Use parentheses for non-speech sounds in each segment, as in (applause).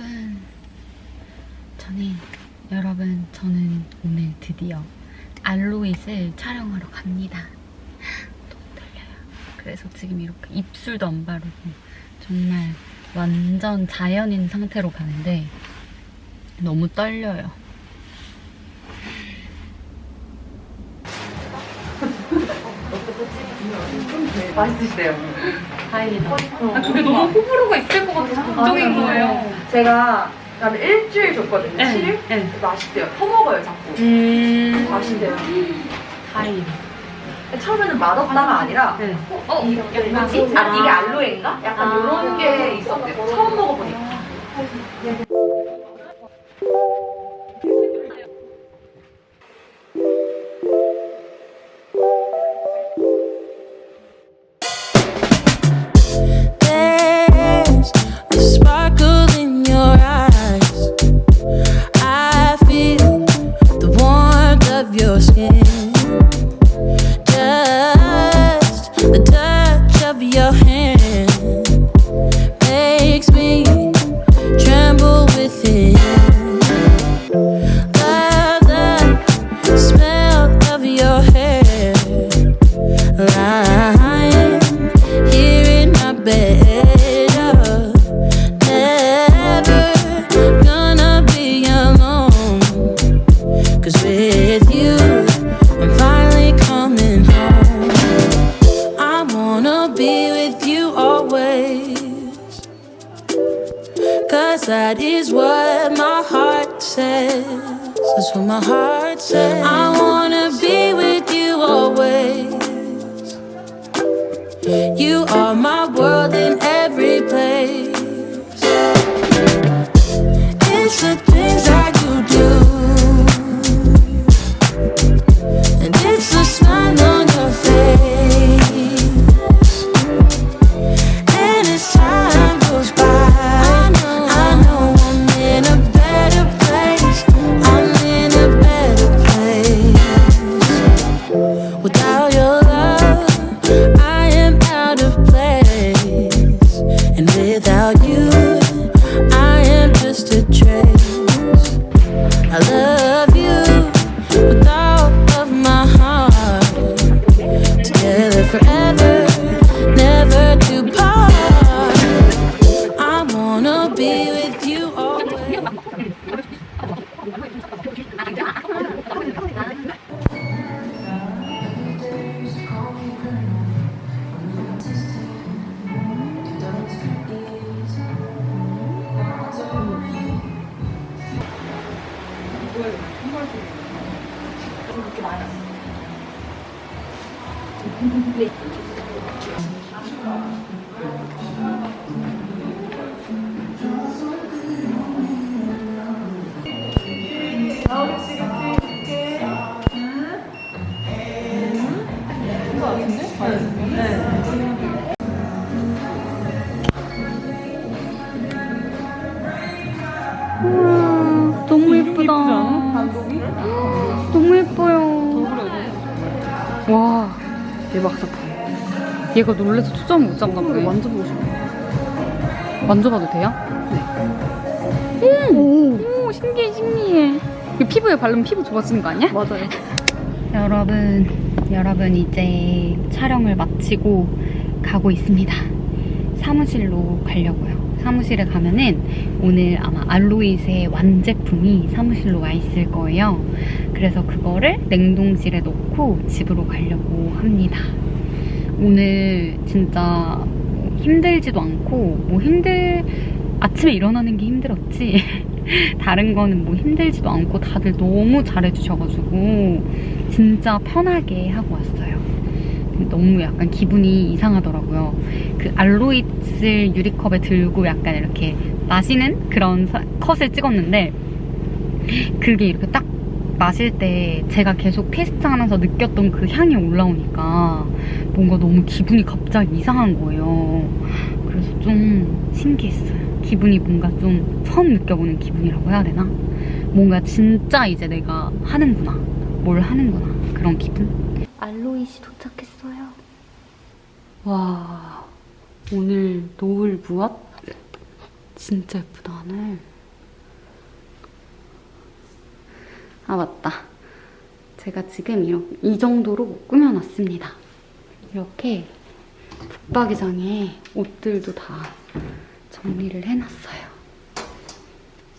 여러분, 저는 여러분 저는 오늘 드디어 알로잇을 촬영하러 갑니다. 너무 떨려요. 그래서 지금 이렇게 입술도 안 바르고 정말 완전 자연인 상태로 가는데 너무 떨려요. 맛있으시대요. 다행이다. 아, 그게 너무 호불호가 있을 것 같아서 걱정인 거예요. 제가 한 일주일 줬거든요. 네, 7일? 네. 맛있대요. 퍼먹어요, 자꾸. 음, 맛있대요. 다행이다. 처음에는 맛없다가 아니라 네. 어, 이 뭐지? 아, 이게 알로에인가? 약간 아. 이런 게 있었대요. 처음 먹어보니까. That is what my heart says. That's what my heart says. I wanna you, 너무 예쁘다. 너무 예뻐요. 와, 대박 사건. 얘가 놀래서 초점을 못 잡나 보네. 만져보고 싶어. 만져봐도 돼요? 네. 오, 오, 신기해, 신기해. 이 피부에 바르면 피부 좋아지는 거 아니야? 맞아요. (laughs) 여러분, 여러분 이제 촬영을 마치고 가고 있습니다. 사무실로 가려고요. 사무실에 가면은 오늘 아마 알로이의 완제품이 사무실로 와 있을 거예요. 그래서 그거를 냉동실에 넣고 집으로 가려고 합니다. 오늘 진짜 뭐 힘들지도 않고 뭐 힘들 아침에 일어나는 게 힘들었지 (laughs) 다른 거는 뭐 힘들지도 않고 다들 너무 잘해주셔가지고 진짜 편하게 하고 왔어요. 너무 약간 기분이 이상하더라고요. 그 알로이를 유리컵에 들고 약간 이렇게 마시는 그런 사- 컷을 찍었는데 그게 이렇게 딱 마실 때 제가 계속 테스트 하면서 느꼈던 그 향이 올라오니까 뭔가 너무 기분이 갑자기 이상한 거예요. 그래서 좀 신기했어요. 기분이 뭔가 좀 처음 느껴보는 기분이라고 해야 되나? 뭔가 진짜 이제 내가 하는구나. 뭘 하는구나. 그런 기분? 알로이이 도착했어요. 와, 오늘 노을 무엇? 진짜 예쁘다 하늘. 아 맞다. 제가 지금 이렇게, 이 정도로 꾸며놨습니다. 이렇게 북박이장에 옷들도 다 정리를 해놨어요.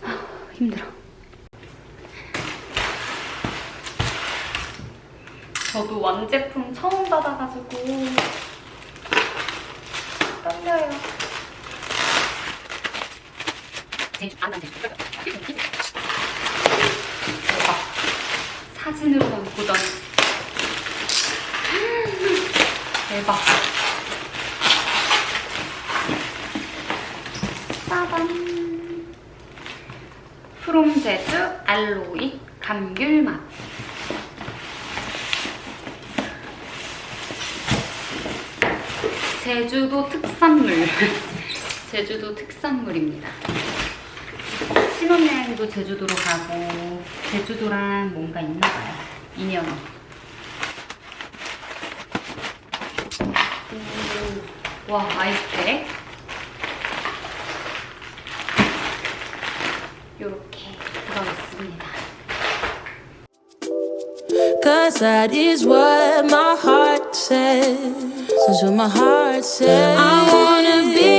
아, 힘들어. 저도 완제품 처음 받아가지고 떨려요. 대박. 사진으로만 보던 대박. 빠밤. 프롬 제주 알로이 감귤 맛. 제주도 특산물. (laughs) 제주도 특산물입니다. 신혼여행도 제주도로 가고 제주도랑 뭔가 있나 봐요. 인연이. 오, 와 아이스팩. 요렇게 들어있습니다. Cause that is what my heart says. That's what my heart says. I wanna be